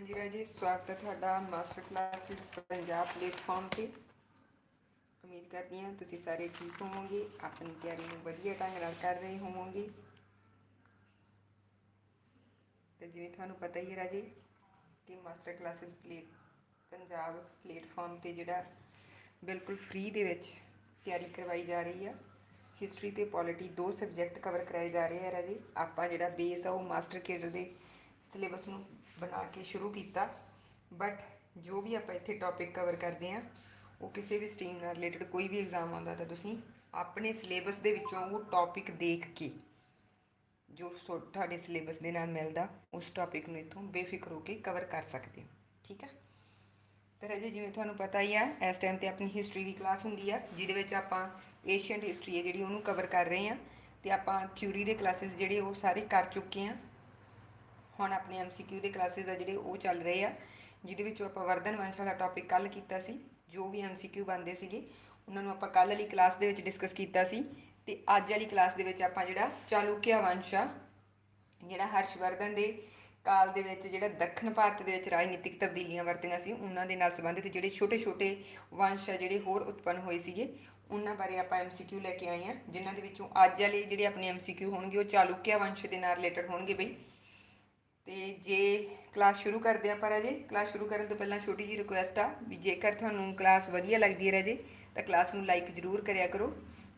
ਹਾਂਜੀ ਰਾਜੇ, ਸਵਾਗਤ ਹੈ ਤੁਹਾਡਾ ਮਾਸਟਰ ਕਲਾਸਿਸ ਪੰਜਾਬ ਪਲੇਟਫਾਰਮ ਤੇ। ਉਮੀਦ ਕਰਦੀ ਹਾਂ ਤੁਸੀਂ ਸਾਰੇ ਠੀਕ ਹੋਵੋਗੇ, ਆਪਣੀ ਤਿਆਰੀ ਨੂੰ ਵਧੀਆ ਢੰਗ ਨਾਲ ਕਰ ਰਹੇ ਹੋਵੋਗੇ। ਤੇ ਜਿਵੇਂ ਤੁਹਾਨੂੰ ਪਤਾ ਹੀ ਹੈ ਰਾਜੇ ਕਿ master classes plate, Punjab platform ਤੇ ਜਿਹੜਾ ਬਿਲਕੁਲ ਫ੍ਰੀ ਦੇ ਵਿੱਚ ਤਿਆਰੀ ਕਰਵਾਈ ਜਾ ਰਹੀ ਆ। ਹਿਸਟਰੀ ਤੇ ਪੋਲਿਟੀ ਦੋ ਸਬਜੈਕਟ ਕਵਰ ਕਰਾਏ ਜਾ ਰਹੇ ਆ ਰਾਜੇ। ਆਪਾਂ ਜਿਹੜਾ ਬੇਸ ਆ ਉਹ ਮਾਸਟਰ ਕੇਡਰ ਦੇ ਸਿਲੇਬਸ ਨੂੰ ਬਣਾ ਕੇ ਸ਼ੁਰੂ ਕੀਤਾ। ਬਟ ਜੋ ਵੀ ਆਪਾਂ ਇੱਥੇ ਟੌਪਿਕ ਕਵਰ ਕਰਦੇ ਆ ਉਹ ਕਿਸੇ ਵੀ ਸਟਰੀਮ ਨਾਲ ਰਿਲੇਟਡ ਕੋਈ ਵੀ ਐਗਜ਼ਾਮ ਆਉਂਦਾ ਤਾਂ ਤੁਸੀਂ ਆਪਣੇ ਸਿਲੇਬਸ ਦੇ ਵਿੱਚੋਂ ਉਹ ਟੌਪਿਕ ਦੇਖ ਕੇ ਜੋ ਸੋ- ਤੁਹਾਡੇ ਸਿਲੇਬਸ ਦੇ ਨਾਲ ਮਿਲਦਾ, ਉਸ ਟੌਪਿਕ ਨੂੰ ਇੱਥੋਂ ਬੇਫਿਕਰ ਹੋ ਕੇ ਕਵਰ ਕਰ ਸਕਦੇ ਹੋ। ਠੀਕ ਹੈ ਤੇ ਰਾਜੇ, ਜਿਵੇਂ ਤੁਹਾਨੂੰ ਪਤਾ ਹੀ ਆ, ਇਸ ਟਾਈਮ ਤੇ ਆਪਣੀ ਹਿਸਟਰੀ ਦੀ ਕਲਾਸ ਹੁੰਦੀ ਆ, ਜਿਹਦੇ ਵਿੱਚ ਆਪਾਂ ਏਸ਼ੀਅੰਟ ਹਿਸਟਰੀ ਹੈ ਜਿਹੜੀ ਉਹਨੂੰ ਕਵਰ ਕਰ ਰਹੇ ਆ ਤੇ ਆਪਾਂ ਥਿਊਰੀ ਦੇ ਕਲਾਸਿਸ ਜਿਹੜੇ ਉਹ ਸਾਰੇ ਕਰ ਚੁੱਕੇ ਆ ਹੁਣ ਆਪਣੇ ਐਮਸੀਕਿਊ ਦੇ ਕਲਾਸਿਸ ਆ ਜਿਹੜੇ ਉਹ ਚੱਲ ਰਹੇ ਆ, ਜਿਹਦੇ ਵਿੱਚੋਂ ਆਪਾਂ ਵਰਧਨ ਵੰਸ਼ ਵਾਲਾ ਟੌਪਿਕ ਕੱਲ ਕੀਤਾ ਸੀ, ਜੋ ਵੀ ਐਮਸੀਕਿਊ ਬੰਦੇ ਸੀਗੇ, ਉਹਨਾਂ ਨੂੰ ਆਪਾਂ ਕੱਲ ਵਾਲੀ ਕਲਾਸ ਦੇ ਵਿੱਚ ਡਿਸਕਸ ਕੀਤਾ ਸੀ ਤੇ ਅੱਜ ਵਾਲੀ ਕਲਾਸ ਦੇ ਵਿੱਚ ਆਪਾਂ ਜਿਹੜਾ ਚਾਲੁਕਿਆ ਵੰਸ਼ ਆ, ਜਿਹੜਾ ਹਰਸ਼ਵਰਧਨ ਦੇ ਕਾਲ ਦੇ ਵਿੱਚ, ਜਿਹੜਾ ਦੱਖਣ ਭਾਰਤ ਦੇ ਵਿੱਚ ਰਾਜਨੀਤਿਕ ਤਬਦੀਲੀਆਂ ਵਰਤੀਆਂ ਸੀ, ਉਹਨਾਂ ਦੇ ਨਾਲ ਸੰਬੰਧਿਤ ਜਿਹੜੇ ਛੋਟੇ-ਛੋਟੇ ਵੰਸ਼ ਆ ਜਿਹੜੇ ਹੋਰ ਉਤਪੰਨ ਹੋਏ ਸੀਗੇ, ਉਹਨਾਂ ਬਾਰੇ ਆਪਾਂ ਐਮਸੀਕਿਊ ਲੈ ਕੇ ਆਏ ਆ ਜਿਨ੍ਹਾਂ ਦੇ ਵਿੱਚੋਂ ਅੱਜ ਵਾਲੇ ਜਿਹੜੇ ਆਪਣੇ ਐਮਸੀਕਿਊ ਹੋਣਗੇ, ਉਹ ਚਾਲੁਕਿਆ ਵੰਸ਼ ਦੇ ਨਾਲ ਰਿਲੇਟਡ ਹੋਣਗੇ ਬਈ। ਤੇ ਜੇ ਕਲਾਸ ਸ਼ੁਰੂ ਕਰਦੇ ਆਪਾਂ ਰਾਜੇ ਕਲਾਸ ਸ਼ੁਰੂ ਕਰਨ ਤੋਂ ਪਹਿਲਾਂ ਛੋਟੀ ਜੀ ਰਿਕੁਐਸਟ ਆ ਵੀ ਜੇਕਰ ਤੁਹਾਨੂੰ ਕਲਾਸ ਵਧੀਆ ਲੱਗਦੀ ਹੈ ਰਾਜੇ, ਤਾਂ ਕਲਾਸ ਨੂੰ ਲਾਈਕ ਜ਼ਰੂਰ ਕਰਿਆ ਕਰੋ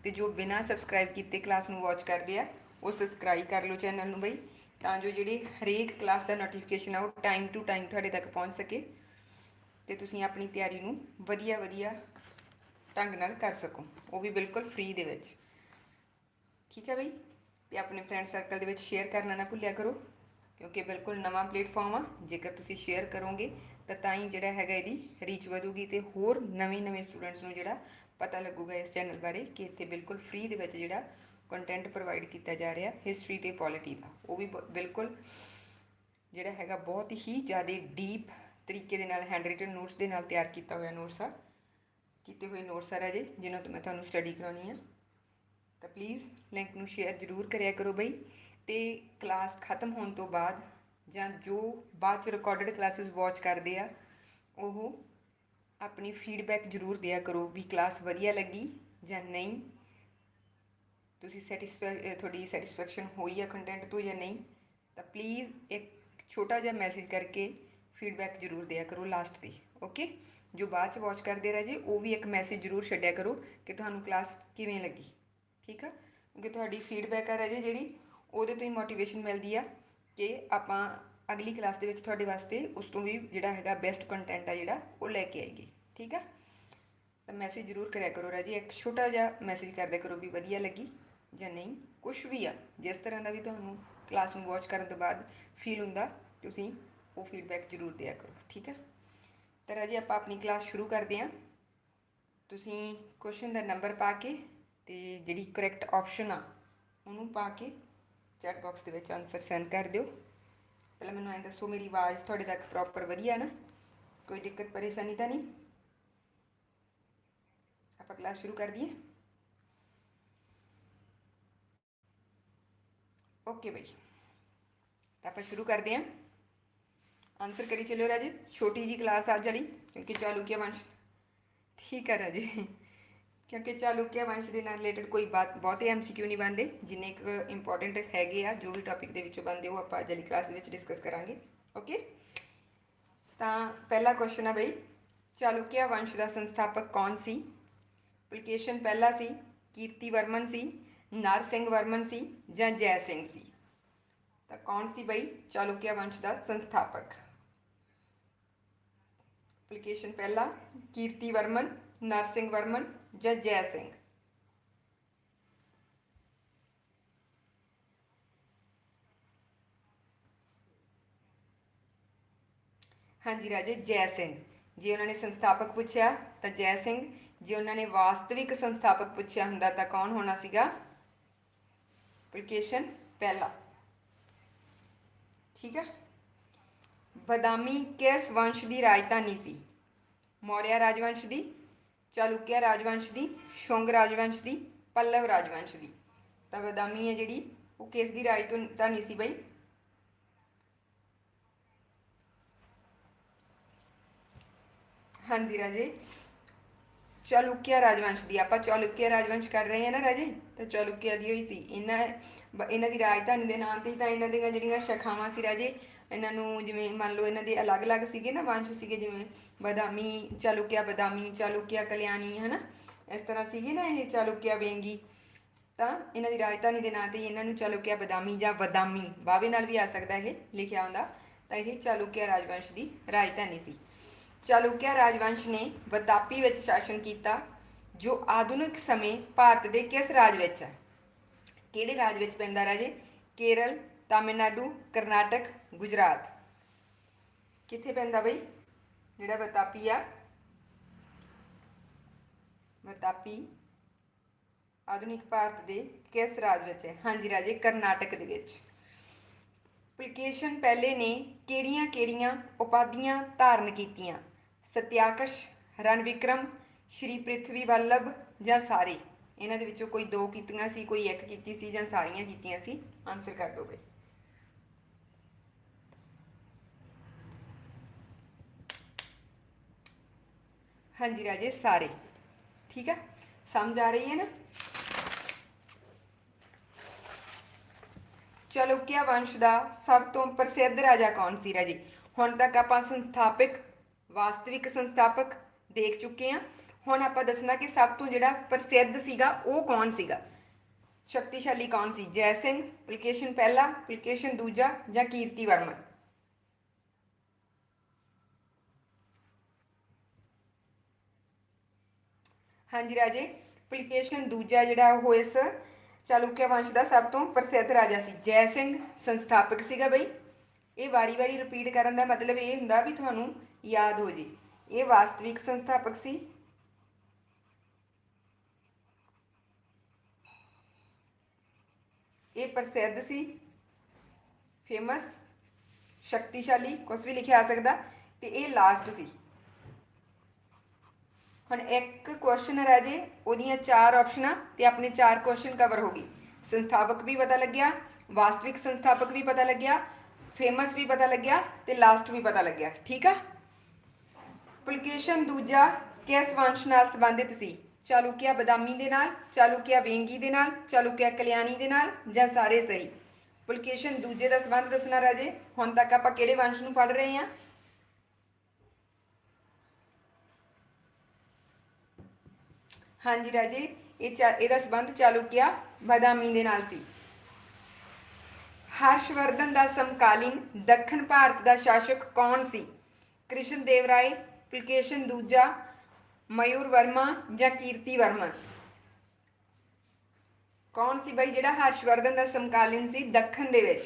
ਤੇ ਜੋ ਬਿਨਾਂ ਸਬਸਕ੍ਰਾਈਬ ਕੀਤੇ ਕਲਾਸ ਨੂੰ ਵਾਚ ਕਰਦੇ ਆ, ਉਹ ਸਬਸਕ੍ਰਾਈਬ ਕਰ ਲਓ ਚੈਨਲ ਨੂੰ ਬਈ, ਤਾਂ ਜੋ ਜਿਹੜੀ ਹਰੇਕ ਕਲਾਸ ਦਾ ਨੋਟੀਫਿਕੇਸ਼ਨ ਆ ਉਹ ਟਾਈਮ ਟੂ ਟਾਈਮ ਤੁਹਾਡੇ ਤੱਕ ਪਹੁੰਚ ਸਕੇ ਤੇ ਤੁਸੀਂ ਆਪਣੀ ਤਿਆਰੀ ਨੂੰ ਵਧੀਆ ਵਧੀਆ ਢੰਗ ਨਾਲ ਕਰ ਸਕੋ, ਉਹ ਵੀ ਬਿਲਕੁਲ ਫ੍ਰੀ ਦੇ ਵਿੱਚ। ਠੀਕ ਹੈ ਬਈ? ਤੇ ਆਪਣੇ ਫਰੈਂਡ ਸਰਕਲ ਦੇ ਵਿੱਚ ਸ਼ੇਅਰ ਕਰਨਾ ਨਾ ਭੁੱਲਿਆ ਕਰੋ। ਕਿਉਂਕਿ ਬਿਲਕੁਲ ਨਵਾਂ ਪਲੇਟਫਾਰਮ ਆ, ਜੇਕਰ ਤੁਸੀਂ ਸ਼ੇਅਰ ਕਰੋਗੇ, ਤਾਂ ਤਾਂ ਹੀ ਜਿਹੜਾ ਹੈਗਾ ਇਹਦੀ ਰੀਚ ਵਧੂਗੀ ਤੇ ਹੋਰ ਨਵੇਂ-ਨਵੇਂ ਸਟੂਡੈਂਟਸ ਨੂੰ ਜਿਹੜਾ ਪਤਾ ਲੱਗੂਗਾ ਇਸ ਚੈਨਲ ਬਾਰੇ ਕਿ ਇੱਥੇ ਬਿਲਕੁਲ ਫ੍ਰੀ ਦੇ ਵਿੱਚ ਜਿਹੜਾ ਕੰਟੈਂਟ ਪ੍ਰੋਵਾਈਡ ਕੀਤਾ ਜਾ ਰਿਹਾ ਹਿਸਟਰੀ ਤੇ ਪੋਲਿਟੀ ਦਾ। ਉਹ ਵੀ ਬ- ਬਿਲਕੁਲ ਜਿਹੜਾ ਹੈਗਾ ਬਹੁਤ ਹੀ ਜ਼ਿਆਦਾ ਡੀਪ ਤਰੀਕੇ ਦੇ ਨਾਲ ਹੈਂਡ ਰਿਟਨ ਨੋਟਸ ਦੇ ਨਾਲ ਤਿਆਰ ਕੀਤਾ ਹੋਇਆ ਨੋਟਸ ਆ, ਕੀਤੇ ਹੋਏ ਨੋਟਸ ਆ ਰਾਜੇ, ਜਿਨ੍ਹਾਂ ਤੋਂ ਮੈਂ ਤੁਹਾਨੂੰ ਸਟੱਡੀ ਕਰਾਉਣੀ ਆ। ਤਾਂ ਪਲੀਜ਼ ਲਿੰਕ ਨੂੰ ਸ਼ੇਅਰ ਜ਼ਰੂਰ ਕਰਿਆ ਕਰੋ ਬਈ। ਤੇ ਕਲਾਸ ਖਤਮ ਹੋਣ ਤੋਂ ਬਾਅਦ ਜਾਂ ਜੋ ਬਾਅਦ ਚ ਰਿਕਾਰਡਡ ਕਲਾਸਿਸ ਵਾਚ ਕਰਦੇ ਆ, ਉਹ ਆਪਣੀ ਫੀਡਬੈਕ ਜ਼ਰੂਰ ਦਿਆ ਕਰੋ ਵੀ ਕਲਾਸ ਵਧੀਆ ਲੱਗੀ ਜਾਂ ਨਹੀਂ। ਤੁਸੀਂ ਸੈਟੀਸਫਾਈ ਤੁਹਾਡੀ ਸੈਟੀਸਫੈਕਸ਼ਨ ਹੋਈ ਆ ਕੰਟੈਂਟ ਤੋਂ ਜਾਂ ਨਹੀਂ, ਤਾਂ ਪਲੀਜ਼ ਇੱਕ ਛੋਟਾ ਜਿਹਾ ਮੈਸੇਜ ਕਰਕੇ ਫੀਡਬੈਕ ਜ਼ਰੂਰ ਦਿਆ ਕਰੋ ਲਾਸਟ ਤੇ ਓਕੇ ਜੋ ਬਾਅਦ ਚ ਵਾਚ ਕਰਦੇ ਰਹਿ ਜੇ, ਉਹ ਵੀ ਇੱਕ ਮੈਸੇਜ ਜ਼ਰੂਰ ਛੱਡਿਆ ਕਰੋ ਕਿ ਤੁਹਾਨੂੰ ਕਲਾਸ ਕਿਵੇਂ ਲੱਗੀ, ਠੀਕ ਆ? ਕਿਉਂਕਿ ਤੁਹਾਡੀ ਫੀਡਬੈਕ ਆ ਰਹਿ ਜੇ ਜਿਹੜੀ ਉਹਦੇ ਤੋਂ ਹੀ ਮੋਟੀਵੇਸ਼ਨ ਮਿਲਦੀ ਆ ਕਿ ਆਪਾਂ ਅਗਲੀ ਕਲਾਸ ਦੇ ਵਿੱਚ ਤੁਹਾਡੇ ਵਾਸਤੇ ਉਸ ਤੋਂ ਵੀ ਜਿਹੜਾ ਹੈਗਾ ਬੈਸਟ ਕੰਟੈਂਟ ਆ ਜਿਹੜਾ ਉਹ ਲੈ ਕੇ ਆਏਗੀ ਠੀਕ ਆ? ਤਾਂ ਮੈਸੇਜ ਜ਼ਰੂਰ ਕਰਿਆ ਕਰੋ ਰਾਜੀ, ਇੱਕ ਛੋਟਾ ਜਿਹਾ ਮੈਸੇਜ ਕਰ ਦਿਆ ਕਰੋ ਵੀ ਵਧੀਆ ਲੱਗੀ ਜਾਂ ਨਹੀਂ ਕੁਝ ਵੀ ਆ, ਜਿਸ ਤਰ੍ਹਾਂ ਦਾ ਵੀ ਤੁਹਾਨੂੰ ਕਲਾਸ ਨੂੰ ਵਾਚ ਕਰਨ ਤੋਂ ਬਾਅਦ ਫੀਲ ਹੁੰਦਾ, ਤੁਸੀਂ ਉਹ ਫੀਡਬੈਕ ਜ਼ਰੂਰ ਦਿਆ ਕਰੋ, ਠੀਕ ਆ? ਤਾਂ ਰਾਜੀ, ਆਪਾਂ ਆਪਣੀ ਕਲਾਸ ਸ਼ੁਰੂ ਕਰਦੇ ਹਾਂ ਤੁਸੀਂ ਕੁਐਸਚਨ ਦਾ ਨੰਬਰ ਪਾ ਕੇ ਤੇ ਜਿਹੜੀ ਕਰੈਕਟ ਆਪਸ਼ਨ ਆ, ਉਹਨੂੰ ਪਾ ਕੇ ਚੈਟ ਬਾਕਸ ਦੇ ਵਿੱਚ ਆਨਸਰ ਸੈਂਡ ਕਰ ਦਿਓ। ਪਹਿਲਾਂ ਮੈਨੂੰ ਐਂ ਦੱਸੋ, ਮੇਰੀ ਆਵਾਜ਼ ਤੁਹਾਡੇ ਤੱਕ ਪ੍ਰੋਪਰ ਵਧੀਆ ਨਾ? ਕੋਈ ਦਿੱਕਤ, ਪਰੇਸ਼ਾਨੀ ਤਾਂ ਨਹੀਂ? ਆਪਾਂ ਕਲਾਸ ਸ਼ੁਰੂ ਕਰ ਦਈਏ। ਓਕੇ ਬਈ। ਤਾਂ ਆਪਾਂ ਸ਼ੁਰੂ ਕਰਦੇ ਹਾਂ। ਆਨਸਰ ਕਰੀ ਚੱਲਿਓ ਰਾਜੇ। ਛੋਟੀ ਜੀ ਕਲਾਸ ਆ ਜਿਹੜੀ ਕਿਉਂਕਿ ਚਾਲੁਕਿਆ ਵੰਸ਼ ਠੀਕ ਹੈ ਰਾਜੇ। ਕਿਉਂਕਿ ਚਾਲੁਕਿਆ ਵੰਸ਼ ਦੇ ਨਾਲ ਰਿਲੇਟਡ ਕੋਈ ਬਾਤ, ਬਹੁਤੇ ਐਮਸੀਕਿਊ ਨਹੀਂ ਬੰਦੇ ਜਿੰਨੇ ਇੱਕ ਇੰਪੋਰਟੈਂਟ ਹੈਗੇ ਆ, ਜੋ ਵੀ ਟੌਪਿਕ ਦੇ ਵਿੱਚੋਂ ਬੰਦੇ ਉਹ ਆਪਾਂ ਅੱਜ ਵਾਲੀ ਕਲਾਸ ਦੇ ਵਿੱਚ ਡਿਸਕਸ ਕਰਾਂਗੇ ਓਕੇ ਤਾਂ ਪਹਿਲਾ ਕੁਐਸਚਨ ਆ ਬਈ ਚਾਲੁਕਿਆ ਵੰਸ਼ ਦਾ ਸੰਸਥਾਪਕ ਕੌਣ ਸੀ? ਐਪਲੀਕੇਸ਼ਨ ਪਹਿਲਾ ਸੀ, ਕੀਰਤੀ ਵਰਮਨ ਸੀ, ਨਰ ਸਿੰਘ ਵਰਮਨ ਸੀ, ਜਾਂ ਜੈ ਸਿੰਘ ਸੀ? ਤਾਂ ਕੌਣ ਸੀ ਬਈ? ਚਾਲੁਕਿਆ ਵੰਸ਼ ਦਾ ਸੰਸਥਾਪਕ। ਐਪਲੀਕੇਸ਼ਨ ਪਹਿਲਾ, ਕੀਰਤੀ ਵਰਮਨ ਨਰਸਿੰਘ ਵਰਮਨ ਜਾਂ ਜੈ ਸਿੰਘ? ਹਾਂਜੀ ਰਾਜੇ, ਜੈ ਸਿੰਘ। ਜੇ ਉਹਨਾਂ ਨੇ ਸੰਸਥਾਪਕ ਪੁੱਛਿਆ ਤਾਂ ਜੈ ਸਿੰਘ। ਜੇ ਉਹਨਾਂ ਨੇ ਵਾਸਤਵਿਕ ਸੰਸਥਾਪਕ ਪੁੱਛਿਆ ਹੁੰਦਾ ਤਾਂ ਕੌਣ ਹੋਣਾ ਸੀਗਾ? ਐਪਲੀਕੇਸ਼ਨ ਪਹਿਲਾ। ਠੀਕ ਹੈ ਬਦਾਮੀ ਕਿਸ ਵੰਸ਼ ਦੀ ਰਾਜਧਾਨੀ ਸੀ? ਮੌਰਿਆ ਰਾਜਵੰਸ਼ ਦੀ ਚਾਲੁਕਿਆ ਰਾਜਵੰਸ਼ ਦੀ? ਸ਼ੁੰਗ ਰਾਜਵੰਸ਼ ਦੀ, ਪੱਲਵ ਰਾਜਵੰਸ਼ ਦੀ। ਤਾਂ ਬਦਾਮੀ ਹੈ ਜਿਹੜੀ, ਉਹ ਕਿਸ ਦੀ ਰਾਜਧਾਨੀ ਸੀ ਬਈ? ਹਾਂਜੀ ਰਾਜੇ। ਚਾਲੁਕਿਆ ਰਾਜਵੰਸ਼ ਦੀ, ਆਪਾਂ ਚਾਲੁਕਿਆ ਰਾਜਵੰਸ਼ ਕਰ ਰਹੇ ਹਾਂ ਨਾ ਰਾਜੇ? ਤਾਂ ਚਾਲੁਕਿਆ ਦੀ ਹੋਈ ਸੀ? ਇਹਨਾਂ ਇਹਨਾਂ ਦੀ ਰਾਜਧਾਨੀ ਦੇ ਨਾਂ ਤੇ ਹੀ ਤਾਂ ਇਹਨਾਂ ਦੀਆਂ ਜਿਹੜੀਆਂ ਸ਼ਾਖਾਵਾਂ ਸੀ ਰਾਜੇ ਇਹਨਾਂ ਨੂੰ ਜਿਵੇਂ ਮੰਨ ਲਓ ਇਹਨਾਂ ਦੇ ਅਲੱਗ-ਅਲੱਗ ਸੀਗੇ ਨਾ ਵੰਸ਼ ਸੀਗੇ, ਜਿਵੇਂ ਬਦਾਮੀ ਚਾਲੁਕਿਆ ਬਦਾਮੀ, ਚਾਲੁਕਿਆ ਕਲਿਆਣੀ, ਹਨਾ? ਇਸ ਤਰ੍ਹਾਂ ਸੀਗੇ ਨਾ ਇਹ ਚਾਲੁਕਿਆ ਵੇਂਗੀ। ਤਾਂ ਇਹਨਾਂ ਦੀ ਰਾਜਧਾਨੀ ਦੇ ਨਾਂ ਤੇ ਇਹਨਾਂ ਨੂੰ ਚਾਲੁਕਿਆ ਬਦਾਮੀ ਜਾਂ ਬਦਾਮੀ ਬਾਵੇ ਨਾਲ ਵੀ ਆ ਸਕਦਾ ਇਹ ਲਿਖਿਆ ਹੁੰਦਾ। ਤਾਂ ਇਹ ਚਾਲੁਕਿਆ ਰਾਜਵੰਸ਼ ਦੀ ਰਾਜਧਾਨੀ ਸੀ। ਚਾਲੁਕਿਆ ਰਾਜਵੰਸ਼ ਨੇ ਵਤਾਪੀ ਵਿੱਚ ਸ਼ਾਸਨ ਕੀਤਾ, ਜੋ ਆਧੁਨਿਕ ਸਮੇਂ ਭਾਰਤ ਦੇ ਕਿਸ ਰਾਜ ਵਿੱਚ ਹੈ? ਕਿਹੜੇ ਰਾਜ ਵਿੱਚ ਪੈਂਦਾ ਰਾਜੇ? ਕੇਰਲ ਤਾਮਿਲਨਾਡੂ, ਕਰਨਾਟਕ, ਗੁਜਰਾਤ। ਕਿੱਥੇ ਪੈਂਦਾ ਬਈ? ਜਿਹੜਾ ਵਤਾਪੀ ਆ। ਵਤਾਪੀ ਆਧੁਨਿਕ ਭਾਰਤ ਦੇ ਕਿਸ ਰਾਜ ਵਿੱਚ ਹੈ? ਹਾਂਜੀ ਰਾਜੇ, ਕਰਨਾਟਕ ਦੇ ਵਿੱਚ। ਪੁਲਕੇਸ਼ਨ ਪਹਿਲੇ ਨੇ ਕਿਹੜੀਆਂ-ਕਿਹੜੀਆਂ ਉਪਾਧੀਆਂ ਧਾਰਨ ਕੀਤੀਆਂ? ਸਤਿਆਕਸ਼ ਰਣਵਿਕਰਮ, ਸ਼੍ਰੀ ਪ੍ਰਿਥਵੀ ਵੱਲਭ ਜਾਂ ਸਾਰੇ? ਇਹਨਾਂ ਦੇ ਵਿੱਚੋਂ ਕੋਈ ਦੋ ਕੀਤੀਆਂ ਸੀ, ਕੋਈ ਇੱਕ ਕੀਤੀ ਸੀ ਜਾਂ ਸਾਰੀਆਂ ਕੀਤੀਆਂ ਸੀ? ਆਨਸਰ ਕਰ ਦਿਓ ਬਈ। ਹਾਂਜੀ ਰਾਜੇ, ਸਾਰੇ। ਠੀਕ ਆ? ਸਮਝ ਆ ਰਹੀ ਹੈ ਨਾ? ਚਾਲੁਕਿਆ ਵੰਸ਼ ਦਾ ਸਭ ਤੋਂ ਪ੍ਰਸਿੱਧ ਰਾਜਾ ਕੌਣ ਸੀ ਰਾਜੇ? ਹੁਣ ਤੱਕ ਆਪਾਂ ਸੰਸਥਾਪਕ, ਵਾਸਤਵਿਕ ਸੰਸਥਾਪਕ ਦੇਖ ਚੁੱਕੇ ਹਾਂ। ਹੁਣ ਆਪਾਂ ਦੱਸਣਾ ਕਿ ਸਭ ਤੋਂ ਜਿਹੜਾ ਪ੍ਰਸਿੱਧ ਸੀਗਾ, ਉਹ ਕੌਣ ਸੀਗਾ? ਸ਼ਕਤੀਸ਼ਾਲੀ ਕੌਣ ਸੀ? ਜੈ ਸਿੰਘ, ਪੁਲਕੇਸ਼ਨ ਪਹਿਲਾ, ਪੁਲਕੇਸ਼ਨ ਦੂਜਾ ਜਾਂ ਕੀਰਤੀ ਵਰਮਨ? ਹਾਂਜੀ ਰਾਜੇ ਪੁਲਕੇਸ਼ਨ ਦੂਜਾ ਜਿਹੜਾ ਉਹ ਇਸ ਚਾਲੁਕਿਆ ਵੰਸ਼ ਦਾ ਸਭ ਤੋਂ ਪ੍ਰਸਿੱਧ ਰਾਜਾ ਸੀ, ਜੈ ਸਿੰਘ ਸੰਸਥਾਪਕ ਸੀਗਾ ਬਈ। ਇਹ ਵਾਰੀ-ਵਾਰੀ ਰਿਪੀਟ ਕਰਨ ਦਾ ਮਤਲਬ ਇਹ ਹੁੰਦਾ ਵੀ ਤੁਹਾਨੂੰ ਯਾਦ ਹੋ ਜੇ। ਇਹ ਵਾਸਤਵਿਕ ਸੰਸਥਾਪਕ ਸੀ। ਇਹ ਪ੍ਰਸਿੱਧ ਸੀ। ਫੇਮਸ ਸ਼ਕਤੀਸ਼ਾਲੀ ਕੁਝ ਵੀ ਲਿਖਿਆ ਆ ਸਕਦਾ, ਤੇ ਇਹ ਲਾਸਟ ਸੀ। ਹੁਣ ਇੱਕ ਕੁਐਸਚਨ ਰਹਿ ਜੇ ਉਹਦੀਆਂ ਚਾਰ ਆਪਸ਼ਨਾਂ ਤੇ ਆਪਣੇ ਚਾਰ ਕੁਐਸਚਨ ਕਵਰ ਹੋ ਗਈ। ਸੰਸਥਾਪਕ ਵੀ ਪਤਾ ਲੱਗਿਆ, ਵਾਸਤਵਿਕ ਸੰਸਥਾਪਕ ਵੀ ਪਤਾ ਲੱਗਿਆ ਫੇਮਸ ਵੀ ਪਤਾ ਲੱਗਿਆ ਤੇ ਲਾਸਟ ਵੀ ਪਤਾ ਲੱਗਿਆ। ਠੀਕ ਆ? ਪੁਲਕੇਸ਼ਨ ਦੂਜਾ ਕਿਸ ਵੰਸ਼ ਨਾਲ ਸੰਬੰਧਿਤ ਸੀ? ਚਾਲੁਕਿਆ ਬਦਾਮੀ ਦੇ ਨਾਲ ਚਾਲੁਕਿਆ ਵੇਂਗੀ ਦੇ ਨਾਲ ਚਾਲੁਕਿਆ ਕਲਿਆਣੀ ਦੇ ਨਾਲ ਜਾਂ ਸਾਰੇ ਸਹੀ? ਪੁਲਕੇਸ਼ਨ ਦੂਜੇ ਦਾ ਸੰਬੰਧ ਦੱਸਣਾ ਰਾਜੇ, ਹੁਣ ਤੱਕ ਆਪਾਂ ਕਿਹੜੇ ਵੰਸ਼ ਨੂੰ ਪੜ ਰਹੇ ਹਾਂ? ਹਾਂਜੀ ਰਾਜੇ, ਇਹ ਚਾ- ਇਹਦਾ ਸੰਬੰਧ ਚਾਲੁਕਿਆ ਬਦਾਮੀ ਦੇ ਨਾਲ ਸੀ। ਹਰਸ਼ਵਰਧਨ ਦਾ ਸਮਕਾਲੀਨ ਦੱਖਣ ਭਾਰਤ ਦਾ ਸ਼ਾਸਕ ਕੌਣ ਸੀ? ਕ੍ਰਿਸ਼ਨ ਦੇਵ ਰਾਏ ਪੁਲਕੇਸ਼ਨ ਦੂਜਾ, ਮਯੂਰ ਵਰਮਾ ਜਾਂ ਕੀਰਤੀ ਵਰਮਨ ਕੌਣ ਸੀ ਬਈ ਜਿਹੜਾ ਹਰਸ਼ਵਰਧਨ ਦਾ ਸਮਕਾਲੀਨ ਸੀ ਦੱਖਣ ਦੇ ਵਿੱਚ?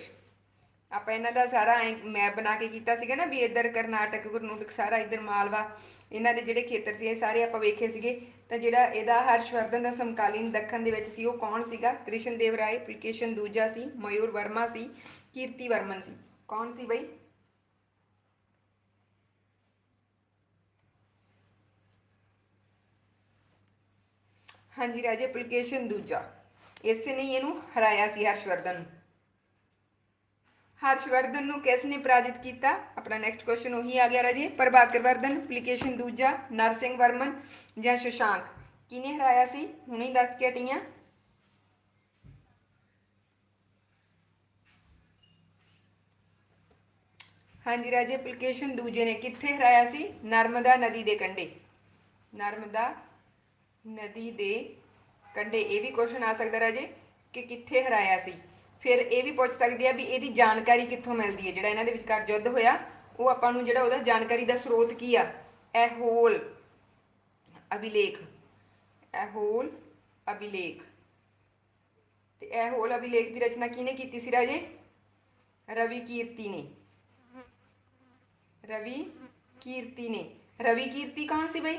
ਆਪਾਂ ਇਹਨਾਂ ਦਾ ਸਾਰਾ ਮੈਪ ਬਣਾ ਕੇ ਕੀਤਾ ਸੀਗਾ ਨਾ ਵੀ ਇੱਧਰ ਕਰਨਾਟਕ, ਗੁਰਨੂਟਕ, ਸਾਰਾ ਇੱਧਰ ਮਾਲਵਾ, ਇਹਨਾਂ ਦੇ ਜਿਹੜੇ ਖੇਤਰ ਸੀ, ਇਹ ਸਾਰੇ ਆਪਾਂ ਵੇਖੇ ਸੀਗੇ। ਤਾਂ ਜਿਹੜਾ ਇਹਦਾ ਹਰਸ਼ਵਰਧਨ ਦਾ ਸਮਕਾਲੀਨ ਦੱਖਣ ਦੇ ਵਿੱਚ ਸੀ, ਉਹ ਕੌਣ ਸੀਗਾ? ਕ੍ਰਿਸ਼ਨ ਦੇਵ ਰਾਏ ਪੁਲਕੇਸ਼ਨ ਦੂਜਾ ਸੀ, ਮਯੂਰ ਵਰਮਾ ਸੀ, ਕੀਰਤੀ ਵਰਮਨ ਸੀ। ਕੌਣ ਸੀ ਬਈ? ਹਾਂਜੀ ਰਾਜੇ ਪੁਲਕੇਸ਼ਨ ਦੂਜਾ। ਇਸੇ ਨੇ ਹੀ ਇਹਨੂੰ ਹਰਾਇਆ ਸੀ ਹਰਸ਼ਵਰਧਨ ਨੂੰ। ਹਰਸ਼ਵਰਧਨ ਨੂੰ ਕਿਸ ਨੇ ਪਰਾਜਿਤ ਕੀਤਾ? ਆਪਣਾ ਨੈਕਸਟ ਕੁਐਸਚਨ ਉਹੀ ਆ ਗਿਆ ਰਾਜੇ। ਪ੍ਰਭਾਕਰ ਵਰਧਨ ਐਪਲੀਕੇਸ਼ਨ ਦੂਜਾ, ਨਰਸਿੰਘ ਵਰਮਨ ਜਾਂ ਸ਼ਸ਼ਾਂਕ? ਕਿਨੇ ਹਰਾਇਆ ਸੀ? ਹੁਣੇ ਦੱਸ ਕੇ ਹਟੀਆਂ। ਹਾਂਜੀ ਰਾਜੇ ਐਪਲੀਕੇਸ਼ਨ ਦੂਜੇ ਨੇ ਕਿੱਥੇ ਹਰਾਇਆ ਸੀ? ਨਰਮਦਾ ਨਦੀ ਦੇ ਕੰਢੇ। ਨਰਮਦਾ ਨਦੀ ਦੇ ਕੰਢੇ। ਇਹ ਵੀ ਕੁਐਸਚਨ ਆ ਸਕਦਾ ਰਾਜੇ ਕਿ ਕਿੱਥੇ ਹਰਾਇਆ ਸੀ? ਫਿਰ ਇਹ ਵੀ ਪੁੱਛ ਸਕਦੇ ਆ ਵੀ ਇਹਦੀ ਜਾਣਕਾਰੀ ਕਿੱਥੋਂ ਮਿਲਦੀ ਹੈ? ਜਿਹੜਾ ਇਹਨਾਂ ਦੇ ਵਿਚਕਾਰ ਯੁੱਧ ਹੋਇਆ, ਉਹ ਆਪਾਂ ਨੂੰ ਜਿਹੜਾ ਉਹਦਾ ਜਾਣਕਾਰੀ ਦਾ ਸਰੋਤ ਕੀ ਆ? ਐਹੋਲ ਅਭਿਲੇਖ। ਐਹੋਲ ਅਭਿਲੇਖ। ਤੇ ਐਹੋਲ ਅਭਿਲੇਖ ਦੀ ਰਚਨਾ ਕਿਹਨੇ ਕੀਤੀ ਸੀ ਰਾਜੇ? ਰਵੀ ਕੀਰਤੀ ਨੇ। ਰਵੀ ਕੀਰਤੀ ਨੇ। ਰਵੀ ਕੀਰਤੀ ਕੌਣ ਸੀ ਬਈ?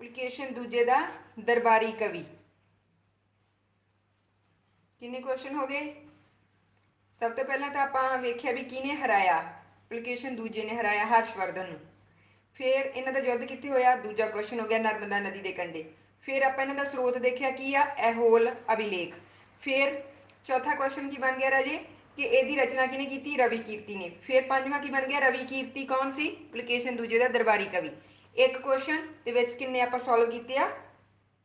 ਪੁਲਕੇਸ਼ਨ ਦੂਜੇ ਦਾ ਦਰਬਾਰੀ ਕਵੀ। ਕਿੰਨੇ ਕੁਐਸਚਨ ਹੋ ਗਏ? ਸਭ ਤੋਂ ਪਹਿਲਾਂ ਤਾਂ ਆਪਾਂ ਵੇਖਿਆ ਵੀ ਕਿਹਨੇ ਹਰਾਇਆ ਪੁਲਕੇਸ਼ਨ ਦੂਜੇ ਨੇ ਹਰਾਇਆ ਹਰਸ਼ਵਰਧਨ ਨੂੰ। ਫਿਰ ਇਹਨਾਂ ਦਾ ਯੁੱਧ ਕਿੱਥੇ ਹੋਇਆ? ਦੂਜਾ ਕੁਐਸਚਨ ਹੋ ਗਿਆ ਨਰਮਦਾ ਨਦੀ ਦੇ ਕੰਢੇ। ਫਿਰ ਆਪਾਂ ਇਹਨਾਂ ਦਾ ਸਰੋਤ ਦੇਖਿਆ ਕੀ ਆ? ਐਹੋਲ ਅਭਿਲੇਖ। ਫਿਰ ਚੌਥਾ ਕੁਐਸਚਨ ਕੀ ਬਣ ਗਿਆ ਰਾਜੇ? ਕਿ ਇਹਦੀ ਰਚਨਾ ਕਿਹਨੇ ਕੀਤੀ? ਰਵੀ ਕੀਰਤੀ ਨੇ। ਫਿਰ ਪੰਜਵਾਂ ਕੀ ਬਣ ਗਿਆ? ਰਵੀ ਕੀਰਤੀ ਕੌਣ ਸੀ? ਪੁਲਕੇਸ਼ਨ ਦੂਜੇ ਦਾ ਦਰਬਾਰੀ ਕਵੀ। ਇੱਕ ਕੁਐਸਚਨ ਦੇ ਵਿੱਚ ਕਿੰਨੇ ਆਪਾਂ ਸੋਲਵ ਕੀਤੇ ਆ?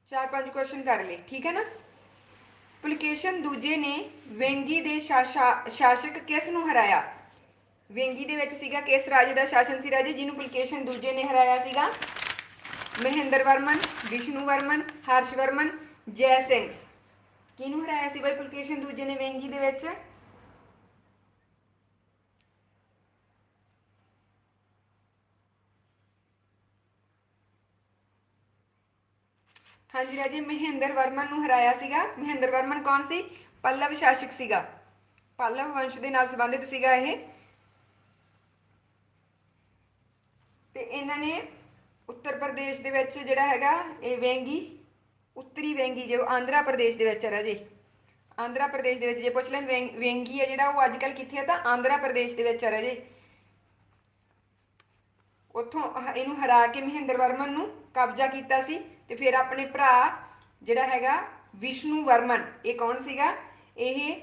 ਚਾਰ ਪੰਜ ਕੁਐਸਚਨ ਕਰ ਲਏ। ਠੀਕ ਹੈ ਨਾ? ਪੁਲਕੇਸ਼ਨ ਦੂਜੇ ਨੇ ਵੇਂਗੀ ਦੇ ਸ਼ਾਸ਼ਾ- ਸ਼ਾਸਕ ਕਿਸ ਨੂੰ ਹਰਾਇਆ? ਵੇਂਗੀ ਦੇ ਵਿੱਚ ਸੀਗਾ ਕਿਸ ਰਾਜੇ ਦਾ ਸ਼ਾਸਨ ਸੀ ਰਾਜੇ? ਜਿਹਨੂੰ ਪੁਲਕੇਸ਼ਨ ਦੂਜੇ ਨੇ ਹਰਾਇਆ ਸੀਗਾ। ਮਹਿੰਦਰ ਵਰਮਨ, ਵਿਸ਼ਨੂੰ ਵਰਮਨ, ਹਰਸ਼ ਵਰਮਨ, ਜੈ ਸਿੰਘ। ਕਿਹਨੂੰ ਹਰਾਇਆ ਸੀ ਬਾਈ ਪੁਲਕੇਸ਼ਨ ਦੂਜੇ ਨੇ ਵੇਂਗੀ ਦੇ ਵਿੱਚ? ਹਾਂਜੀ ਰਾਜੇ, ਮਹਿੰਦਰ ਵਰਮਨ ਨੂੰ ਹਰਾਇਆ ਸੀਗਾ। ਮਹਿੰਦਰ ਵਰਮਨ ਕੌਣ ਸੀ? ਪੱਲਵ ਸ਼ਾਸਕ ਸੀਗਾ। ਪੱਲਵ ਵੰਸ਼ ਦੇ ਨਾਲ ਸੰਬੰਧਿਤ ਸੀਗਾ ਇਹ। ਤੇ ਇਹਨਾਂ ਨੇ ਉੱਤਰ ਪ੍ਰਦੇਸ਼ ਦੇ ਵਿੱਚ ਜਿਹੜਾ ਹੈਗਾ, ਇਹ ਵੇਂਗੀ, ਉੱਤਰੀ ਵੇਂਗੀ ਜੋ ਆਂਧਰਾ ਪ੍ਰਦੇਸ਼ ਦੇ ਵਿੱਚ ਹੈ ਰਾਜੇ। ਆਂਧਰਾ ਪ੍ਰਦੇਸ਼ ਦੇ ਵਿੱਚ ਜੇ ਪੁੱਛ ਲੈਣ, ਵੇਂ- ਵੇਂਗੀ ਹੈ ਜਿਹੜਾ ਉਹ ਅੱਜ ਕੱਲ ਕਿੱਥੇ ਹੈ ਤਾਂ ਆਂਧਰਾ ਪ੍ਰਦੇਸ਼ ਦੇ ਵਿੱਚ ਹੈ ਰਾਜੇ। ਉੱਥੋਂ ਇਹਨੂੰ ਹਰਾ ਕੇ ਮਹਿੰਦਰ ਵਰਮਨ ਨੂੰ ਕਬਜ਼ਾ ਕੀਤਾ ਸੀ। ਤੇ ਫਿਰ ਆਪਣੇ ਭਰਾ ਜਿਹੜਾ ਹੈਗਾ ਵਿਸ਼ਨੂੰ ਵਰਮਨ, ਇਹ ਕੌਣ ਸੀਗਾ? ਇਹ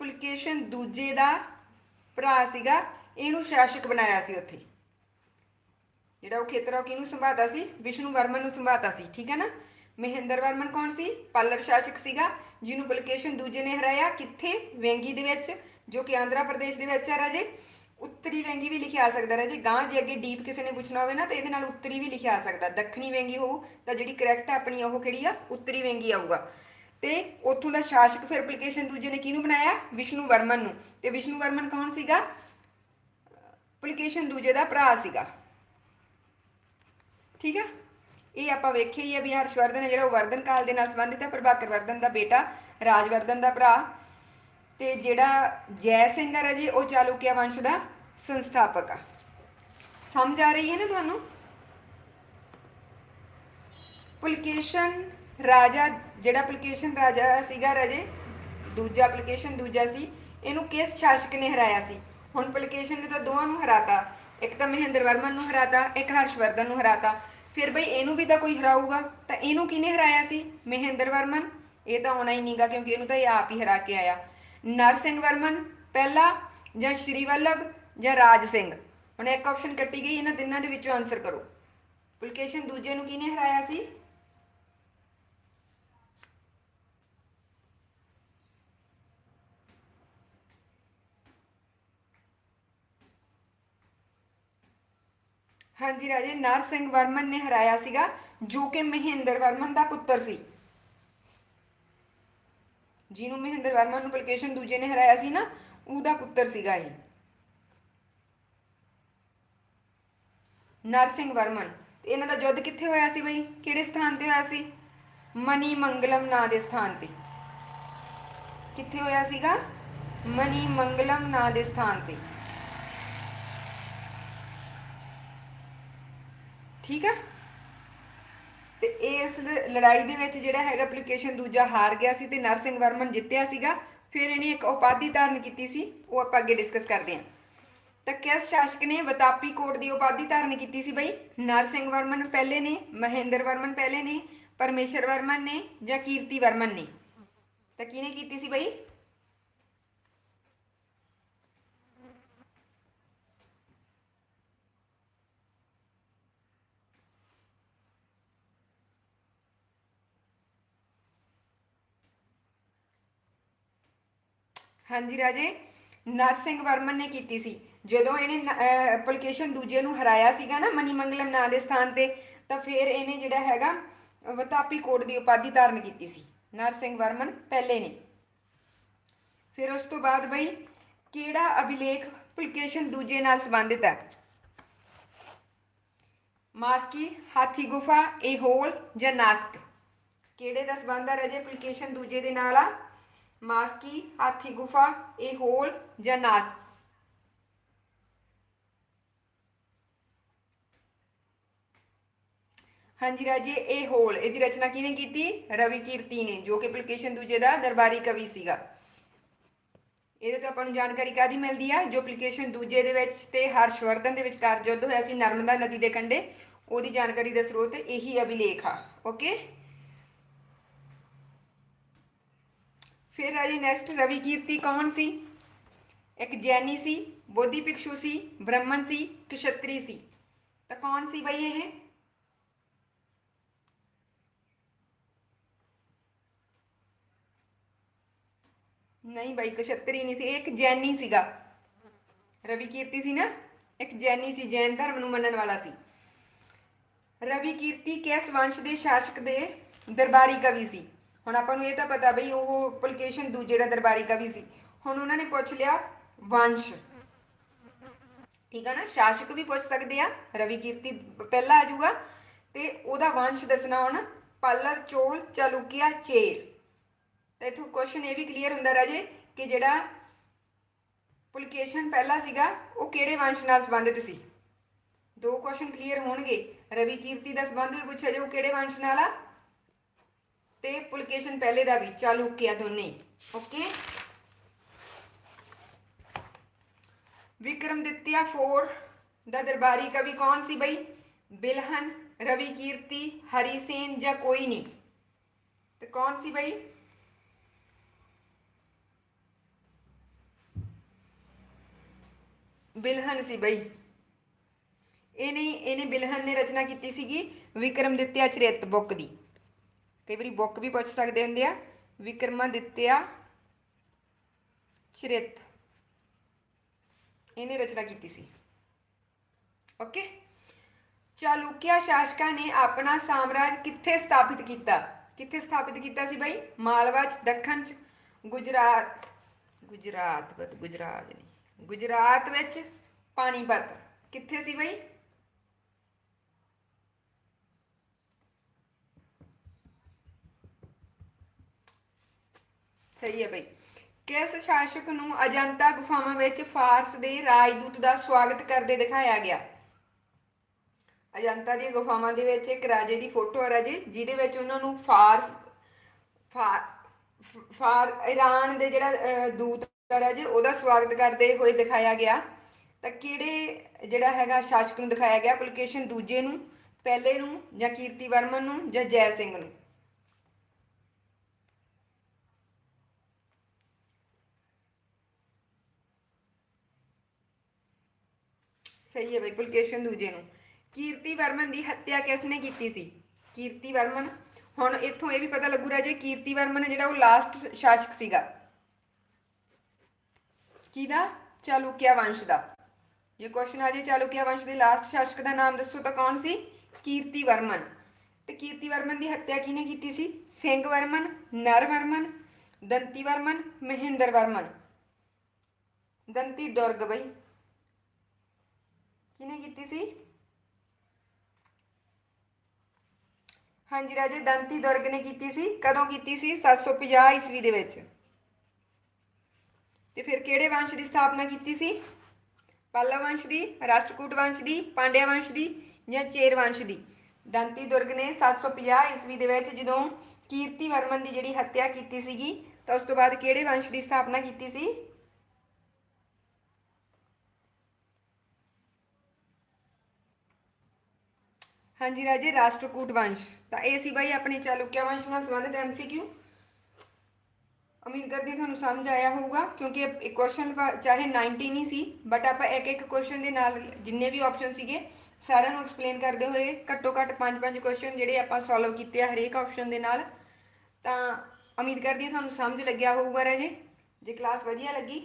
ਪੁਲਕੇਸ਼ਨ ਦੂਜੇ ਦਾ ਭਰਾ ਸੀਗਾ, ਇਹਨੂੰ ਸ਼ਾਸਕ ਬਣਾਇਆ ਸੀ ਉੱਥੇ। ਜਿਹੜਾ ਉਹ ਖੇਤਰ ਆ, ਉਹ ਕਿਹਨੂੰ ਸੰਭਾਲਦਾ ਸੀ? ਵਿਸ਼ਨੂੰ ਵਰਮਨ ਨੂੰ ਸੰਭਾਲਦਾ ਸੀ, ਠੀਕ ਹੈ ਨਾ? ਮਹਿੰਦਰ ਵਰਮਨ ਕੌਣ ਸੀ? ਪੱਲਵ ਸ਼ਾਸਕ ਸੀਗਾ, ਜਿਹਨੂੰ ਪੁਲਕੇਸ਼ਨ ਦੂਜੇ ਨੇ ਹਰਾਇਆ। ਕਿੱਥੇ? ਵੇਂਗੀ ਦੇ ਵਿੱਚ, ਜੋ ਕਿ ਆਂਧਰਾ ਪ੍ਰਦੇਸ਼ ਦੇ ਵਿੱਚ ਹੈ ਰਾਜੇ। ਉੱਤਰੀ ਵੈਂਗੀ ਵੀ ਲਿਖਿਆ ਆ ਸਕਦਾ ਰਾਜੇ ਗਾਂ ਜੇ ਅੱਗੇ ਡੀਪ ਕਿਸੇ ਨੇ ਪੁੱਛਣਾ ਹੋਵੇ ਨਾ, ਤਾਂ ਇਹਦੇ ਨਾਲ ਉੱਤਰੀ ਵੀ ਲਿਖਿਆ ਆ ਸਕਦਾ। ਦੱਖਣੀ ਵੈਂਗੀ ਹੋਊ, ਤਾਂ ਜਿਹੜੀ ਕਰੈਕਟ ਆ ਆਪਣੀ ਉਹ ਕਿਹੜੀ ਆ? ਉੱਤਰੀ ਵੇਂਗੀ ਆਊਗਾ। ਤੇ ਉੱਥੋਂ ਦਾ ਸ਼ਾਸਕ ਫਿਰ ਪੁਲਕੇਸ਼ਨ ਦੂਜੇ ਨੇ ਕਿਹਨੂੰ ਬਣਾਇਆ? ਵਿਸ਼ਨੂੰ ਵਰਮਨ ਨੂੰ। ਤੇ ਵਿਸ਼ਨੂੰ ਵਰਮਨ ਕੌਣ ਸੀਗਾ? ਪੁਲਕੇਸ਼ਨ ਦੂਜੇ ਦਾ ਭਰਾ ਸੀਗਾ। ਠੀਕ ਆ? ਇਹ ਆਪਾਂ ਵੇਖਿਆ ਹੀ ਆ ਵੀ ਹਰਸ਼ਵਰਧਨ ਹੈ ਜਿਹੜਾ ਉਹ ਵਰਧਨ ਕਾਲ ਦੇ ਨਾਲ ਸੰਬੰਧਿਤ ਹੈ, ਪ੍ਰਭਾਕਰ ਵਰਧਨ ਦਾ ਬੇਟਾ, ਰਾਜਵਰਧਨ ਦਾ ਭਰਾ। ਤੇ ਜਿਹੜਾ ਜੈ ਸਿੰਘ ਹੈ ਜੀ ਉਹ ਚਾਲੂਕਿਆ ਵੰਸ਼ ਦਾ? ਸੰਸਥਾਪਕ। ਆ ਸਮਝ ਆ ਰਹੀ ਹੈ ਨਾ ਤੁਹਾਨੂੰ? ਪੁਲਕੇਸ਼ਨ ਰਾਜਾ, ਜਿਹੜਾ ਪੁਲਕੇਸ਼ਨ ਰਾਜਾ ਸੀਗਾ ਰਾਜੇ, ਦੂਜਾ ਪੁਲਕੇਸ਼ਨ ਦੂਜਾ ਸੀ, ਇਹਨੂੰ ਕਿਸ ਸ਼ਾਸਕ ਨੇ ਹਰਾਇਆ ਸੀ? ਹੁਣ ਪੁਲਕੇਸ਼ਨ ਨੇ ਤਾਂ ਦੋਵਾਂ ਨੂੰ ਹਰਾਤਾ। ਇੱਕ ਤਾਂ ਮਹਿੰਦਰ ਵਰਮਨ ਨੂੰ ਹਰਾਤਾ, ਇੱਕ ਹਰਸ਼ਵਰਧਨ ਨੂੰ ਹਰਾਤਾ। ਫਿਰ ਬਈ ਇਹਨੂੰ ਵੀ ਤਾਂ ਕੋਈ ਹਰਾਊਗਾ, ਤਾਂ ਇਹਨੂੰ ਕਿਹਨੇ ਹਰਾਇਆ ਸੀ? ਮਹਿੰਦਰ ਵਰਮਨ? ਇਹ ਤਾਂ ਆਉਣਾ ਹੀ ਨਹੀਂਗਾ ਕਿਉਂਕਿ ਇਹਨੂੰ ਤਾਂ ਇਹ ਆਪ ਹੀ ਹਰਾ ਕੇ ਆਇਆ। ਨਰ ਸਿੰਘ ਵਰਮਨ, ਪਹਿਲਾ ਜਾਂ ਸ਼੍ਰੀ ਵੱਲਭ? ਜਾਂ ਰਾਜ ਸਿੰਘ। ਹੁਣ ਇੱਕ ਆਪਸ਼ਨ ਕੱਟੀ ਗਈ, ਇਹਨਾਂ ਤਿੰਨਾਂ ਦੇ ਵਿੱਚੋਂ ਆਨਸਰ ਕਰੋ। ਪੁਲਕੇਸ਼ਨ ਦੂਜੇ ਨੂੰ ਕਿਹਨੇ ਹਰਾਇਆ ਸੀ? ਹਾਂਜੀ ਰਾਜੇ, ਨਰ ਸਿੰਘ ਵਰਮਨ ਨੇ ਹਰਾਇਆ ਸੀਗਾ, ਜੋ ਕਿ ਮਹਿੰਦਰ ਵਰਮਨ ਦਾ ਪੁੱਤਰ ਸੀ। ਜਿਹਨੂੰ ਮਹਿੰਦਰ ਵਰਮਨ ਨੂੰ ਪੁਲਕੇਸ਼ਨ ਦੂਜੇ ਨੇ ਹਰਾਇਆ ਸੀ ਨਾ, ਉਹਦਾ ਪੁੱਤਰ ਸੀਗਾ ਇਹ। ਨਰਸਿੰਘ ਵਰਮਨ। ਤੇ ਇਹਨਾਂ ਦਾ ਯੁੱਧ ਕਿੱਥੇ ਹੋਇਆ ਸੀ ਬਈ? ਕਿਹੜੇ ਸਥਾਨ ਤੇ ਹੋਇਆ ਸੀ? ਮਨੀ ਮੰਗਲਮ ਨਾਂ ਦੇ ਸਥਾਨ ਤੇ। ਕਿੱਥੇ ਹੋਇਆ ਸੀਗਾ? ਮਨੀ ਮੰਗਲਮ ਨਾਂ ਦੇ ਸਥਾਨ ਤੇ। ਠੀਕ ਆ? ਤੇ ਇਸ ਲੜਾਈ ਦੇ ਵਿੱਚ ਜਿਹੜਾ ਹੈਗਾ ਐਪਲੀਕੇਸ਼ਨ ਦੂਜਾ ਹਾਰ ਗਿਆ ਸੀ ਤੇ ਨਰਸਿੰਘ ਵਰਮਨ ਜਿੱਤਿਆ ਸੀਗਾ। ਫਿਰ ਇਹਨੇ ਇੱਕ ਉਪਾਧੀ ਧਾਰਨ ਕੀਤੀ ਸੀ। ਉਹ ਆਪਾਂ ਅੱਗੇ ਡਿਸਕਸ ਕਰਦੇ ਹਾਂ। ਤਾਂ ਕਿਸ ਸ਼ਾਸਕ ਨੇ ਵਤਾਪੀ ਕੋਟ ਦੀ ਉਪਾਧੀ ਧਾਰਨ ਕੀਤੀ ਸੀ ਬਈ? ਨਰਸਿੰਘ ਵਰਮਨ ਪਹਿਲੇ ਨੇ, ਮਹੇਂਦਰ ਵਰਮਨ ਪਹਿਲੇ ਨੇ, ਪਰਮੇਸ਼ਰ ਵਰਮਨ ਨੇ ਜਾਂ ਕੀਰਤੀ ਵਰਮਨ ਨੇ? ਤਾਂ ਕਿਹਨੇ ਕੀਤੀ ਸੀ ਬਈ? ਹਾਂਜੀ ਰਾਜੇ, ਨਰਸਿੰਘ ਵਰਮਨ ਨੇ ਕੀਤੀ ਸੀ। ਜਦੋਂ ਇਹਨੇ ਪੁਲਕੇਸ਼ਨ ਦੂਜੇ ਨੂੰ ਹਰਾਇਆ ਸੀਗਾ ਨਾ ਮਨੀ ਮੰਗਲਮ ਨਾਂ ਦੇ ਸਥਾਨ ਤੇ, ਤਾਂ ਫਿਰ ਇਹਨੇ ਜਿਹੜਾ ਹੈਗਾ ਵਤਾਪੀ ਕੋਟ ਦੀ ਉਪਾਧੀ ਧਾਰਨ ਕੀਤੀ ਸੀ। ਨਰਸਿੰਘ ਵਰਮਨ ਪਹਿਲੇ ਨੇ। ਫਿਰ ਉਸ ਤੋਂ ਬਾਅਦ ਬਈ ਕਿਹੜਾ ਅਭਿਲੇਖ ਪੁਲਕੇਸ਼ਨ ਦੂਜੇ ਨਾਲ ਸੰਬੰਧਿਤ ਹੈ? ਮਾਸਕੀ, ਹਾਥੀ ਗੁਫਾ, ਇਹ ਹੋਲ ਜਾਂ ਨਾਸਕ? ਕਿਹੜੇ ਦਾ ਸੰਬੰਧ ਹੈ ਰਜੇ ਪੁਲਕੇਸ਼ਨ ਦੂਜੇ ਦੇ ਨਾਲ ਆ? ਮਾਸਕੀ, ਹਾਥੀ ਗੁਫਾ, ਇਹ ਹੋਲ ਜਾਂ ਨਾਸਕ? ਹਾਂਜੀ ਰਾਜੇ ਇਹ ਹੋਲ, ਇਹਦੀ ਰਚਨਾ ਕਿਹਨੇ ਕੀਤੀ? ਰਵੀ ਕੀਰਤੀ ਨੇ, ਜੋ ਕਿ ਪੁਲਕੇਸ਼ਨ ਦੂਜੇ ਦਾ ਦਰਬਾਰੀ ਕਵੀ ਸੀਗਾ। ਇਹਦੇ ਤੋਂ ਆਪਾਂ ਨੂੰ ਜਾਣਕਾਰੀ ਕਾਦੀ ਮਿਲਦੀ ਆ? ਜੋ ਐਪਲੀਕੇਸ਼ਨ ਦੂਜੇ ਦੇ ਵਿੱਚ ਤੇ ਹਰਸ਼ਵਰਧਨ ਦੇ ਵਿਚਕਾਰ ਯੁੱਧ ਹੋਇਆ ਸੀ ਨਰਮਦਾ ਨਦੀ ਦੇ ਕੰਢੇ, ਉਹਦੀ ਜਾਣਕਾਰੀ ਦਾ ਸਰੋਤ ਇਹੀ ਅਭਿਲੇਖ ਆ ਓਕੇ ਫਿਰ ਆ ਜੀ ਨੈਕਸਟ ਰਵੀ ਕੀਰਤੀ ਕੌਣ ਸੀ? ਇੱਕ ਜੈਨੀ ਸੀ, ਬੋਧੀ ਭਿਕਸ਼ੂ ਸੀ, ਬ੍ਰਾਹਮਣ ਸੀ, ਕਸ਼ਤਰੀ ਸੀ। ਤਾਂ ਕੌਣ ਸੀ ਬਈ ਇਹ? ਨਹੀਂ ਬਾਈ ਕਸ਼ਤਰੀ ਨਹੀਂ ਸੀ, ਇਹ ਇੱਕ ਜੈਨੀ ਸੀਗਾ। ਰਵੀ ਕੀਰਤੀ ਸੀ ਨਾ, ਇੱਕ ਜੈਨੀ ਸੀ, ਜੈਨ ਧਰਮ ਨੂੰ ਮੰਨਣ ਵਾਲਾ ਸੀ। ਰਵੀ ਕੀਰਤੀ ਕਿਸ ਵੰਸ਼ ਦੇ ਸ਼ਾਸਕ ਦੇ ਦਰਬਾਰੀ ਕਵੀ ਸੀ। ਹੁਣ ਆਪਾਂ ਨੂੰ ਇਹ ਤਾਂ ਪਤਾ ਬਈ, ਉਹ ਪੁਲਕੇਸ਼ਨ ਦੂਜੇ ਦਾ ਦਰਬਾਰੀ ਕਵੀ ਸੀ। ਹੁਣ ਉਹਨਾਂ ਨੇ ਪੁੱਛ ਲਿਆ, ਵੰਸ਼। ਠੀਕ ਆ ਨਾ, ਸ਼ਾਸਕ ਵੀ ਪੁੱਛ ਸਕਦੇ ਆ, ਰਵੀ ਕੀਰਤੀ ਪਹਿਲਾ ਆ ਜਾਊਗਾ। ਤੇ ਉਹਦਾ ਵੰਸ਼ ਦੱਸਣਾ ਹੁਣ ਪੱਲਵ ਚੋਲ, ਚਾਲੁਕਿਆ, ਚੇਰ। ਤਾਂ ਇਥੋਂ ਕੁਐਸਚਨ ਇਹ ਵੀ ਕਲੀਅਰ ਹੁੰਦਾ ਰਾਜੇ ਕਿ ਜਿਹੜਾ ਪੁਲਕੇਸ਼ਨ ਪਹਿਲਾ ਸੀਗਾ, ਉਹ ਕਿਹੜੇ ਵੰਸ਼ ਨਾਲ ਸੰਬੰਧਿਤ ਸੀ? ਦੋ ਕੁਐਸਚਨ ਕਲੀਅਰ ਹੋਣਗੇ। ਰਵੀ ਕੀਰਤੀ ਦਾ ਸੰਬੰਧ ਵੀ ਪੁੱਛਿਆ ਜਾਊ ਕਿਹੜੇ ਵੰਸ਼ ਨਾਲ ਆ? ਤੇ ਪੁਲਕੇਸ਼ਨ ਪਹਿਲੇ ਦਾ ਵੀ ਚਾਲੁਕਿਆ ਦੋਨੇ। ਓਕੇ ਵਿਕਰਮਦਿੱਤਿਆ 4 ਦਾ ਦਰਬਾਰੀ ਕਵੀ ਕੌਣ ਸੀ ਬਈ? ਬਿਲਹਨ, ਰਵੀ ਕੀਰਤੀ, ਹਰੀ ਸੇਨ ਜਾਂ ਕੋਈ ਨਹੀਂ? ਤੇ ਕੌਣ ਸੀ ਬਈ? ਬਿਲਹਨ ਸੀ ਬਈ। ਇਹਨੇ ਇਹਨੇ ਬਿਲਹਨ ਨੇ ਰਚਨਾ ਕੀਤੀ ਸੀਗੀ ਵਿਕਰਮਦਿੱਤਿਆ ਚਰਿਤ ਬੁੱਕ ਦੀ। ਕਈ ਵਾਰੀ ਬੁੱਕ ਵੀ ਪੁੱਛ ਸਕਦੇ ਹੁੰਦੇ ਆ, ਵਿਕਰਮਾਦਿੱਤਿਆ ਚਰਿਤ। ਇਹਨੇ ਰਚਨਾ ਕੀਤੀ ਸੀ। ਓਕੇ? ਚਾਲੁਕਿਆ ਸ਼ਾਸਕਾਂ ਨੇ ਆਪਣਾ ਸਾਮਰਾਜ ਕਿੱਥੇ ਸਥਾਪਿਤ ਕੀਤਾ? ਕਿੱਥੇ ਸਥਾਪਿਤ ਕੀਤਾ ਸੀ ਬਈ? ਮਾਲਵਾ ਚ, ਦੱਖਣ ਚ? ਗੁਜਰਾਤ। ਗੁਜਰਾਤ ਬਤ ਗੁਜਰਾਤ ਨਹੀਂ। ਗੁਜਰਾਤ ਵਿੱਚ ਪਾਣੀਪਤ ਕਿੱਥੇ ਸੀ ਬਾਈ? ਸਹੀ ਹੈ ਬਈ। ਕਿਸ ਸ਼ਾਸਕ ਨੂੰ ਅਜੰਤਾ ਗੁਫਾਵਾਂ ਵਿੱਚ ਫਾਰਸ ਦੇ ਰਾਜਦੂਤ ਦਾ ਸਵਾਗਤ ਕਰਦੇ ਦਿਖਾਇਆ ਗਿਆ? ਅਜੰਤਾ ਦੀਆਂ ਗੁਫਾਵਾਂ ਦੇ ਵਿੱਚ ਇੱਕ ਰਾਜੇ ਦੀ ਫੋਟੋ ਹੈ ਰਾਜੇ, ਜਿਹਦੇ ਵਿੱਚ ਉਹਨਾਂ ਨੂੰ ਫਾਰਸ ਫਾਰ ਫਾਰ ਈਰਾਨ ਦੇ ਜਿਹੜਾ ਦੂਤ ਹੈ ਰਾਜੇ ਉਹਦਾ ਸਵਾਗਤ ਕਰਦੇ ਹੋਏ ਦਿਖਾਇਆ ਗਿਆ। ਤਾਂ ਕਿਹੜੇ ਜਿਹੜਾ ਹੈਗਾ ਸ਼ਾਸਕ ਨੂੰ ਦਿਖਾਇਆ ਗਿਆ? ਪੁਲਕੇਸ਼ਨ ਦੂਜੇ ਨੂੰ, ਪਹਿਲੇ ਨੂੰ ਜਾਂ ਕੀਰਤੀ ਵਰਮਨ ਨੂੰ ਜਾਂ ਜੈ ਸਿੰਘ ਨੂੰ? ਸਹੀ ਹੈ ਬਈ ਪੁਲਕੇਸ਼ਨ ਦੂਜੇ ਨੂੰ। ਕੀਰਤੀ ਵਰਮਨ ਦੀ ਹੱਤਿਆ ਕਿਸ ਨੇ ਕੀਤੀ ਸੀ? ਕੀਰਤੀ ਵਰਮਨ। ਹੁਣ ਇੱਥੋਂ ਇਹ ਵੀ ਪਤਾ ਲੱਗੂ ਰਾਜੇ ਕੀਰਤੀ ਵਰਮਨ ਜਿਹੜਾ ਉਹ ਲਾਸਟ ਸ਼ਾਸਕ ਸੀਗਾ। ਕਿਹਦਾ? ਚਾਲੁਕਿਆ ਵੰਸ਼ ਦਾ। ਜੇ ਕੁਐਸਚਨ ਆ ਜੇ ਚਾਲੁਕਿਆ ਵੰਸ਼ ਦੇ ਲਾਸਟ ਸ਼ਾਸਕ ਦਾ ਨਾਮ ਦੱਸੋ ਤਾਂ ਕੌਣ ਸੀ? ਕੀਰਤੀ ਵਰਮਨ ਤੇ ਕੀਰਤੀ ਵਰਮਨ ਦੀ ਹੱਤਿਆ ਕਿਹਨੇ ਕੀਤੀ ਸੀ? ਸਿੰਘ ਵਰਮਨ ਨਰ ਵਰਮਨ ਦੰਤੀ ਵਰਮਨ ਮਹਿੰਦਰ ਵਰਮਨ ਦੰਤੀ ਦੁਰਗ ਬਈ। ਕਿਹਨੇ ਕੀਤੀ ਸੀ? ਹਾਂਜੀ ਰਾਜੇ, ਦੰਤੀ ਦੁਰਗ ਨੇ ਕੀਤੀ ਸੀ। ਕਦੋਂ ਕੀਤੀ ਸੀ? 750 ਈਸਵੀ ਦੇ ਵਿੱਚ। ਤੇ ਫਿਰ ਕਿਹੜੇ ਵੰਸ਼ ਦੀ ਸਥਾਪਨਾ ਕੀਤੀ ਸੀ? ਪੱਲਵ ਵੰਸ਼ ਦੀ, ਰਾਸ਼ਟਰਕੂਟ ਵੰਸ਼ ਦੀ, ਪਾਂਡਿਆ ਵੰਸ਼ ਦੀ ਜਾਂ ਚੇਰ ਵੰਸ਼ ਦੀ? ਦੰਤੀ ਦੁਰਗ ਨੇ 750 ਈਸਵੀ ਦੇ ਵਿੱਚ ਜਦੋਂ ਕੀਰਤੀ ਵਰਮਨ ਦੀ ਜਿਹੜੀ ਹੱਤਿਆ ਕੀਤੀ ਸੀਗੀ, ਤਾਂ ਉਸ ਤੋਂ ਬਾਅਦ ਕਿਹੜੇ ਵੰਸ਼ ਦੀ ਸਥਾਪਨਾ ਕੀਤੀ ਸੀ? ਹਾਂਜੀ ਰਾਜੇ, ਰਾਸ਼ਟਰਕੂਟ ਵੰਸ਼। ਤਾਂ ਇਹ ਸੀ ਬਾਈ ਆਪਣੇ ਚਾਲੁਕਿਆ ਵੰਸ਼ ਨਾਲ ਸੰਬੰਧਿਤ ਐਮਸੀਕਿਊ ਉਮੀਦ ਕਰਦੀ ਹਾਂ ਤੁਹਾਨੂੰ ਸਮਝ ਆਇਆ ਹੋਊਗਾ, ਕਿਉਂਕਿ ਇਹ ਕੁਐਸਚਨ ਚਾਹੇ 90 ਨਹੀਂ ਸੀ ਬਟ ਆਪਾਂ ਇੱਕ ਇੱਕ ਕੁਐਸਚਨ ਦੇ ਨਾਲ ਜਿੰਨੇ ਵੀ ਆਪਸ਼ਨ ਸੀਗੇ, ਸਾਰਿਆਂ ਨੂੰ ਐਕਸਪਲੇਨ ਕਰਦੇ ਹੋਏ ਘੱਟੋ ਘੱਟ 5-5 ਕੁਐਸਚਨ ਜਿਹੜੇ ਆਪਾਂ ਸੋਲਵ ਕੀਤੇ ਆ ਹਰੇਕ ਆਪਸ਼ਨ ਦੇ ਨਾਲ। ਤਾਂ ਉਮੀਦ ਕਰਦੀ ਹਾਂ ਤੁਹਾਨੂੰ ਸਮਝ ਲੱਗਿਆ ਹੋਊਗਾ ਰਾਜੇ। ਜੇ ਕਲਾਸ ਵਧੀਆ ਲੱਗੀ,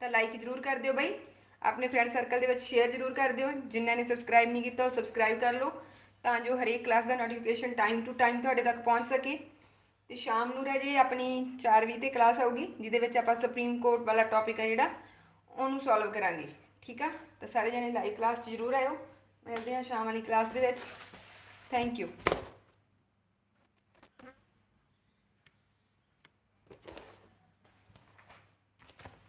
ਤਾਂ ਲਾਈਕ ਜ਼ਰੂਰ ਕਰ ਦਿਓ ਬਈ। ਆਪਣੇ ਫਰੈਂਡ ਸਰਕਲ ਦੇ ਵਿੱਚ ਸ਼ੇਅਰ ਜ਼ਰੂਰ ਕਰ ਦਿਓ। ਜਿਨ੍ਹਾਂ ਨੇ ਸਬਸਕ੍ਰਾਈਬ ਨਹੀਂ ਕੀਤਾ, ਉਹ ਸਬਸਕ੍ਰਾਈਬ ਕਰ ਲਓ, ਤਾਂ ਜੋ ਹਰੇਕ ਕਲਾਸ ਦਾ ਨੋਟੀਫਿਕੇਸ਼ਨ ਟਾਈਮ ਟੂ ਟਾਈਮ ਤੁਹਾਡੇ ਤੱਕ ਪਹੁੰਚ ਸਕੇ। ਤੇ ਸ਼ਾਮ ਨੂੰ ਰਹਿ ਜੇ ਆਪਣੀ 4ਵੀਂ ਤੇ ਕਲਾਸ ਆਊਗੀ, ਜਿਹਦੇ ਵਿੱਚ ਆਪਾਂ ਸੁਪਰੀਮ ਕੋਰਟ ਵਾਲਾ ਟੌਪਿਕ ਆ ਜਿਹੜਾ, ਉਹਨੂੰ ਸੋਲਵ ਕਰਾਂਗੇ, ਠੀਕ ਆ? ਤਾਂ ਸਾਰੇ ਜਣੇ ਲਾਈਵ ਕਲਾਸ 'ਚ ਜ਼ਰੂਰ ਆਇਓ। ਮਿਲਦੇ ਹਾਂ ਸ਼ਾਮ ਵਾਲੀ ਕਲਾਸ ਦੇ ਵਿੱਚ। Thank you